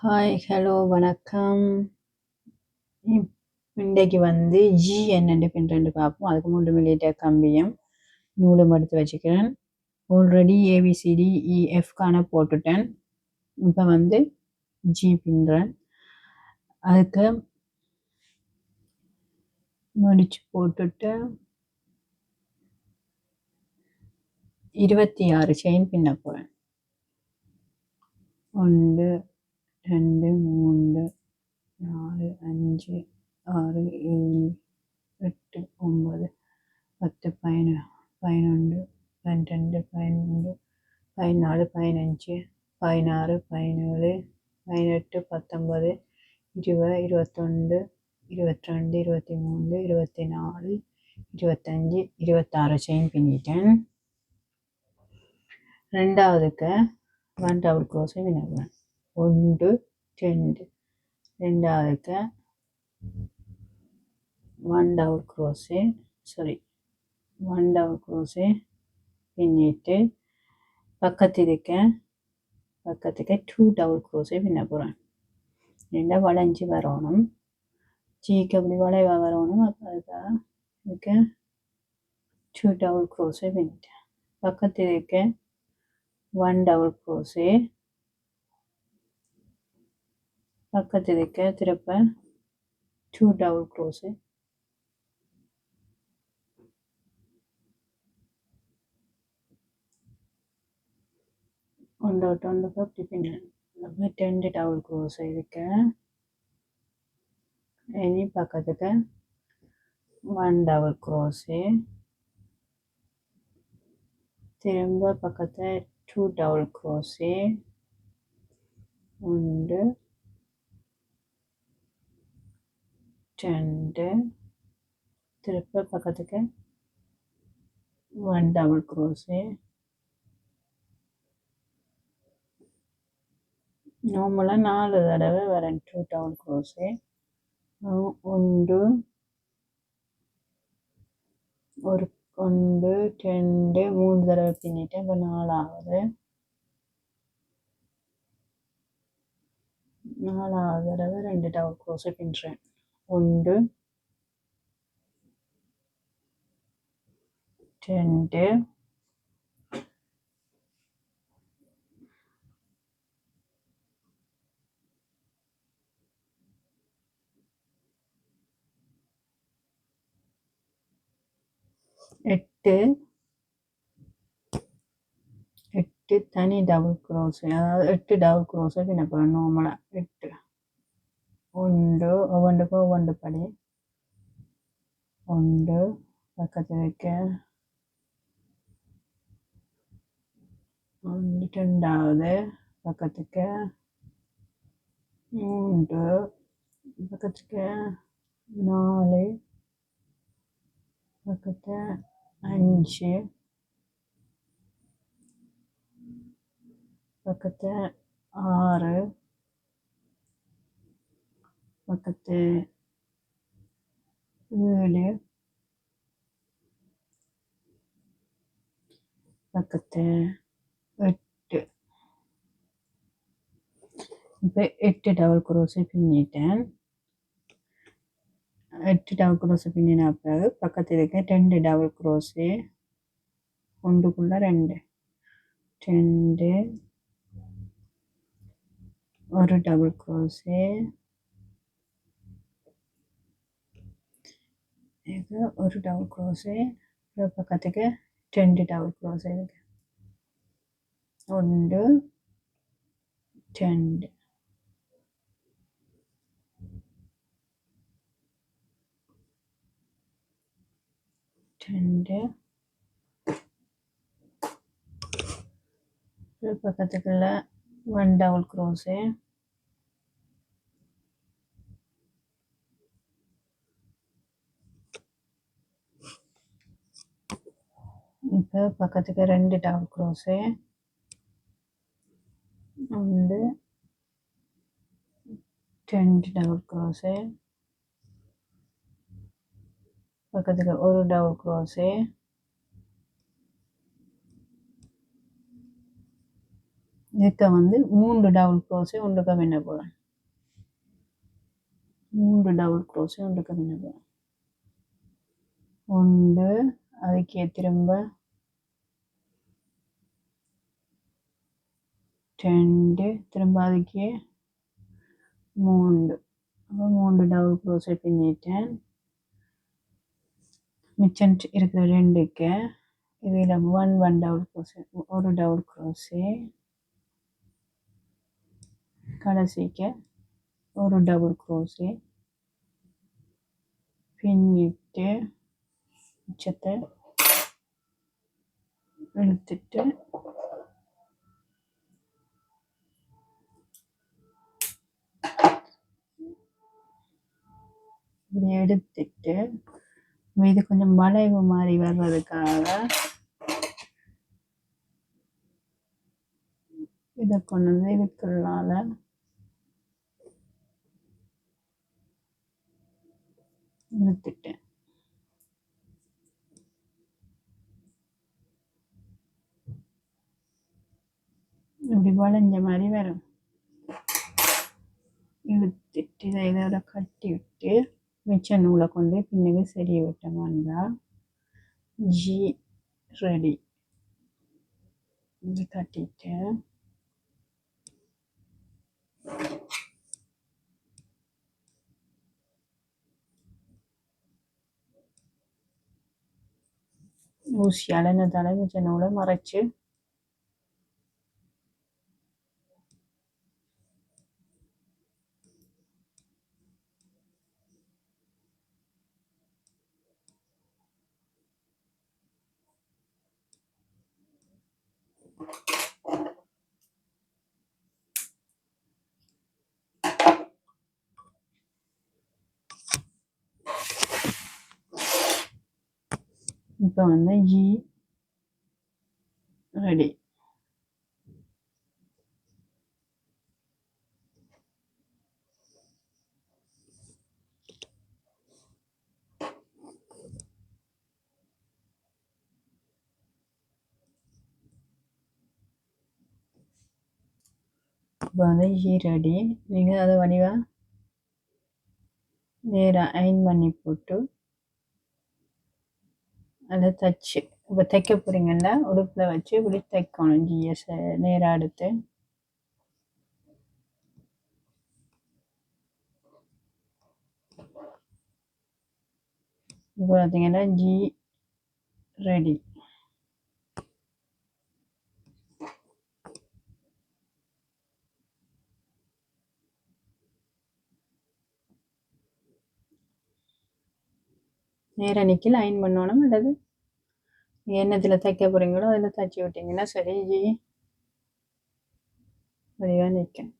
Hi hello வணக்கம். இன்றைக்கு வந்து ஜி என்னென்று பின்ரெண்டு பார்ப்போம். அதுக்கு மூன்று மில்லிலிட்டர் கம்பியும் நூலும் எடுத்து வச்சுக்கிறேன். ஆல்ரெடி ஏபிசிடி இஎஃப்கான போட்டுட்டேன். இப்போ வந்து ஜி பின்னுறேன். அதுக்கு முடிச்சு போட்டுட்டு இருபத்தி ஆறு செயின் பின்ன போகிறேன் ஒன்று ரெண்டு மூன்று நாலு அஞ்சு ஆறு ஏழு எட்டு ஒம்பது பத்து பதினொ பதினொன்று பன்னிரெண்டு பதிமூன்று பதினாலு பதினஞ்சு பதினாறு பதினேழு பதினெட்டு பத்தொம்பது இருபது இருபத்தொன்று இருபத்தி ரெண்டு இருபத்தி மூணு இருபத்தி நாலு இருபத்தஞ்சி இருபத்தாறு செயின் பின்னிட்டேன் ரெண்டாவதுக்கு ஒன் டபுள் க்ரோஸை வினவுவேன் ஒன்று ரெண்டு ரெண்டாவதுக்கு one double cross sorry one double cross பின்னிட்டு பக்கத்து இருக்க பக்கத்துக்கு டூ டபுள் க்ரோஸு பின்ன போகிறேன் ரெண்டாக வளைஞ்சி வரணும் சீக்கு அப்படி வளைவா வரணும் அப்போ அதுக்காக இதுக்கு டூ டபுள் க்ரோஸு பின்னிட்டேன் பக்கத்து இருக்க ஒன் டபுள் க்ரோஸு பக்கத்து இருக்க திருப்ப two double cross one doubt ஒன்றுக்கு அப்படி பின்னேன் அப்போ டபுள் க்ரோஸ் இருக்க. இனி பக்கத்துக்கு ஒன் டபுள் க்ரோஸு திரும்ப பக்கத்தில் டூ டபுள் க்ரோஸு உண்டு. ரெண்டு திருப்ப பக்கத்துக்கு ஒன் டபுள் க்ரோஸு நார்மலாக நாலு தடவை வரேன் டூ டபுள் க்ரோஸு ஒன்று ஒரு ஒன்று ரெண்டு மூணு தடவை பின்னிட்டேன் இப்போ நாலாவது நாலாவது தடவை ரெண்டு டபுள் க்ரோஸை பின்னுறேன் ஒன்று ரெண்டு எட்டு எட்டு தனி டபுள் க்ரோஸ் அதாவது எட்டு டபுள் க்ரோஸை பின்ன போகிறேன் நார்மலாக எட்டு. ஒன்று ஒவ்வொன்றுக்கும் ஒவ்வொன்று படி. ஒன்று பக்கத்தில் வைக்க ரெண்டாவது பக்கத்துக்கு மூன்று பக்கத்துக்கு நாலு பக்கத்து அஞ்சு பக்கத்து ஆறு பக்கத்து ஏழு பக்கத்து எட்டு இப்போ எட்டு டபுள் குரோஸை பின்னிட்டேன் எட்டு டபுள் குரோஸை பின்னின பிறகு பக்கத்தில் இருக்க ரெண்டு டபுள் குரோஸு ஒன்றுக்குள்ள ரெண்டு. ரெண்டு. ஒரு டபுள் குரோஸு இது ஒரு டபுள் க்ரோஸு பக்கத்துக்கு ரெண்டு டபுள் க்ரோஸ் இருக்கு ஒன்று ரெண்டு ரெண்டு பக்கத்துக்குள்ள ஒன் டபுள் க்ரோஸு இப்போ பக்கத்துக்கு ரெண்டு டாப் க்ரோஸு. வந்து ரெண்டு டபுள் க்ரோஸு. பக்கத்துக்கு ஒரு டபுள் க்ரோஸு. இதுக்க வந்து மூன்று டபுள் க்ரோஸே ஒன்றுக்க பின்ன போகிறேன் மூன்று டபுள் க்ரோஸே ஒன்றுக்க பின்ன போகிறேன் ஒன்று அதுக்கே திரும்ப ரெண்டு திரும்ப அதுக்கே மூன்று. அப்போ மூன்று டபுள் க்ரோஸை பின்னிட்டேன். மிச்சம் இருக்கிற ரெண்டுக்கு இதில் ஒன் ஒன் டபுள் க்ரோஸே ஒரு டபுள் க்ரோஸே கடைசிக்கு ஒரு டபுள் க்ரோஸே பின்னிட்டு மிச்சத்தை இழுத்துட்டு எடுத்துட்டு இது கொஞ்சம் வளைவு மாதிரி வர்றதுக்காக இதை கொண்டு வந்து இதுக்குள்ளால இழுத்துட்டேன் இப்படி வளைஞ்ச மாதிரி வரும். இழுத்துட்டு இதை இதோட கட்டி விட்டு மிச்ச நூலை கொண்டு பின்னுக்கு சரிய விட்டோம்னா ஜி ரெடி இது கட்டிட்டு ஊசியால் என்ன தலை மிச்ச நூலை மறைச்சு இப்போ வந்து ஜி ரெடி இப்போ வந்து ஜி ரெடி நீங்கள் அதை வடிவாக நேராக அயன் பண்ணி போட்டு அதை தச்சு. இப்போ தைக்க போகிறீங்கன்னா உடுப்பில் வச்சு இப்படி தைக்கணும். ஜிஎஸ் நேராக எடுத்து. இப்போ பார்த்தீங்கன்னா ஜி ரெடி நேரணிக்கு லைன் அயன் பண்ணணும் அல்லது என்னத்தில் தைக்க போகிறீங்களோ அதில் தைச்சி விட்டிங்கன்னா சரி. ஜி வடிவாக நிற்கும்